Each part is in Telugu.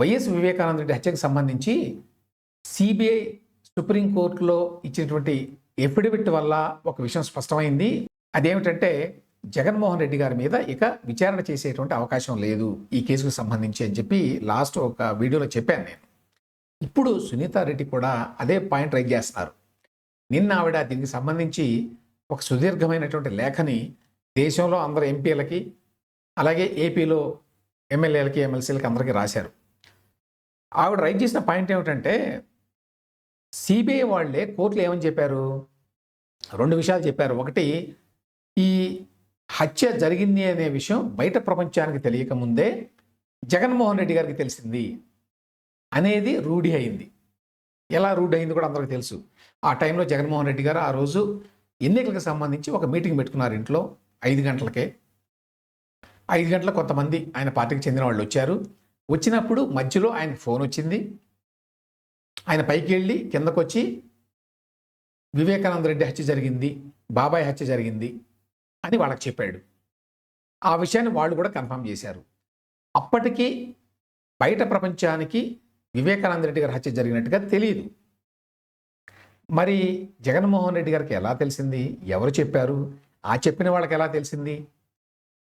వైఎస్ వివేకానంద రెడ్డి హత్యకు సంబంధించి సిబిఐ సుప్రీంకోర్టులో ఇచ్చినటువంటి ఎఫిడవిట్ వల్ల ఒక విషయం స్పష్టమైంది. అదేమిటంటే జగన్మోహన్ రెడ్డి గారి మీద ఇక విచారణ చేసేటువంటి అవకాశం లేదు ఈ కేసుకు సంబంధించి అని చెప్పి లాస్ట్ ఒక వీడియోలో చెప్పాను నేను. ఇప్పుడు సునీత రెడ్డి కూడా అదే పాయింట్ రైజ్ చేస్తున్నారు. నిన్న ఆవిడ దీనికి సంబంధించి ఒక సుదీర్ఘమైనటువంటి లేఖని దేశంలో అందరు ఎంపీలకి అలాగే ఏపీలో ఎమ్మెల్యేలకి ఎమ్మెల్సీలకి అందరికీ రాశారు. ఆవిడ రైట్ చేసిన పాయింట్ ఏమిటంటే సిబిఐ వాళ్ళే కోర్టులో ఏమని చెప్పారు? రెండు విషయాలు చెప్పారు. ఒకటి ఈ హత్య జరిగింది అనే విషయం బయట ప్రపంచానికి తెలియక ముందే జగన్మోహన్ రెడ్డి గారికి తెలిసింది అనేది రూఢి అయింది. ఎలా రూఢి అయింది కూడా అందరికీ తెలుసు. ఆ టైంలో జగన్మోహన్ రెడ్డి గారు ఆ రోజు ఎన్నికలకు సంబంధించి ఒక మీటింగ్ పెట్టుకున్నారు ఇంట్లో ఐదు గంటలకే. ఐదు గంటలకు కొంతమంది ఆయన పార్టీకి చెందిన వాళ్ళు వచ్చారు. వచ్చినప్పుడు మధ్యలో ఆయన ఫోన్ వచ్చింది. ఆయన పైకి వెళ్ళి కిందకొచ్చి వివేకానంద రెడ్డి హత్య జరిగింది. బాబాయ్ హత్య జరిగింది. అని వాళ్ళకి చెప్పాడు. ఆ విషయాన్ని వాళ్ళు కూడా కన్ఫర్మ్ చేశారు. అప్పటికి బయట ప్రపంచానికి వివేకానంద రెడ్డి గారి హత్య జరిగినట్టుగా తెలియదు మరి జగన్మోహన్ రెడ్డి గారికి ఎలా తెలిసింది? ఎవరు చెప్పారు? ఆ చెప్పిన వాళ్ళకి ఎలా తెలిసింది?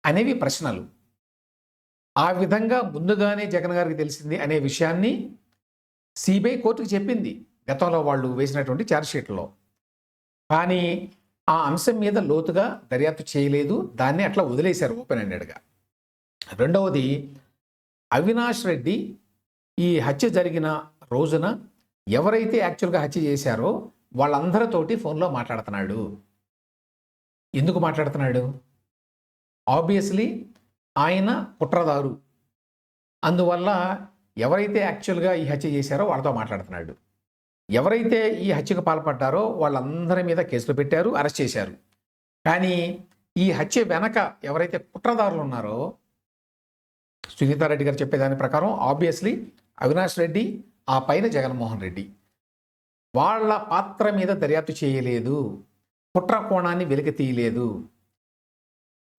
అనేవి ప్రశ్నలు. ఆ విధంగా ముందుగానే జగన్ గారికి తెలిసింది అనే విషయాన్ని సిబిఐ కోర్టుకు చెప్పింది గతంలో వాళ్ళు వేసినటువంటి ఛార్జ్షీట్లో కానీ ఆ అంశం మీద లోతుగా దర్యాప్తు చేయలేదు దాన్ని అట్లా వదిలేశారు ఓపెన్ హండెడ్గా రెండవది అవినాష్ రెడ్డి ఈ హత్య జరిగిన రోజున ఎవరైతే యాక్చువల్గా హత్య చేశారో వాళ్ళందరితోటి ఫోన్లో మాట్లాడుతున్నాడు. ఎందుకు మాట్లాడుతున్నాడు? ఆబ్వియస్లీ ఆయన కుట్రదారు. అందువల్ల ఎవరైతే యాక్చువల్గా ఈ హత్య చేశారో వాళ్ళతో మాట్లాడుతున్నాడు. ఎవరైతే ఈ హత్యకు పాల్పడ్డారో వాళ్ళందరి మీద కేసులు పెట్టారు అరెస్ట్ చేశారు. కానీ ఈ హత్య వెనక ఎవరైతే కుట్రదారులు ఉన్నారో సునీతారెడ్డి గారు చెప్పేదాని ప్రకారం ఆబ్వియస్లీ అవినాష్ రెడ్డి ఆ పైన జగన్మోహన్ రెడ్డి. వాళ్ళ పాత్ర మీద దర్యాప్తు చేయలేదు. కుట్ర కోణాన్ని వెలికి తీయలేదు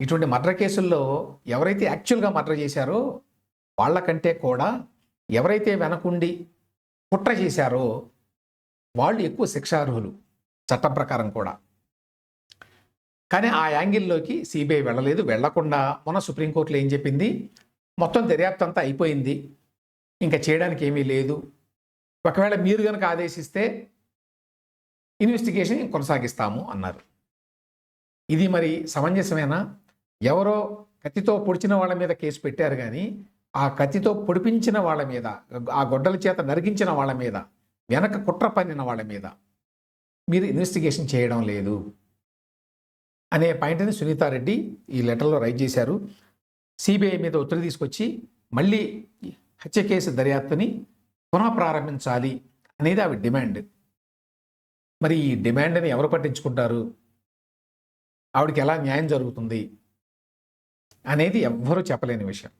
ఇటువంటి మర్డర్ కేసుల్లో ఎవరైతే యాక్చువల్గా మర్డర్ చేశారో వాళ్ళకంటే కూడా ఎవరైతే వెనకుండి కుట్ర చేశారో వాళ్ళు ఎక్కువ శిక్షార్హులు చట్టం ప్రకారం కూడా. కానీ ఆ యాంగిల్లోకి సిబిఐ వెళ్ళలేదు. వెళ్ళకుండా మొన్న సుప్రీంకోర్టులో ఏం చెప్పింది? మొత్తం దర్యాప్తు అంతా అయిపోయింది. ఇంకా చేయడానికి ఏమీ లేదు. ఒకవేళ మీరు కనుక ఆదేశిస్తే ఇన్వెస్టిగేషన్ కొనసాగిస్తాము అన్నారు. ఇది మరి సమంజసమేనా? ఎవరో కత్తితో పొడిచిన వాళ్ళ మీద కేసు పెట్టారు కానీ ఆ కత్తితో పొడిపించిన వాళ్ళ మీద ఆ గొడ్డల చేత నరికించిన వాళ్ళ మీద వెనక కుట్ర పన్నిన వాళ్ళ మీద మీరు ఇన్వెస్టిగేషన్ చేయడం లేదు అనే పాయింట్ని సునీతారెడ్డి ఈ లెటర్లో రైట్ చేశారు. సిబిఐ మీద ఒత్తిడి తీసుకొచ్చి మళ్ళీ హత్య కేసు దర్యాప్తుని పునః ప్రారంభించాలి అనేది ఆవిడ డిమాండ్. మరి ఈ డిమాండ్ని ఎవరు పట్టించుకుంటారు? ఆవిడకి ఎలా న్యాయం జరుగుతుంది? అనేది ఎవ్వరూ చెప్పలేని విషయం.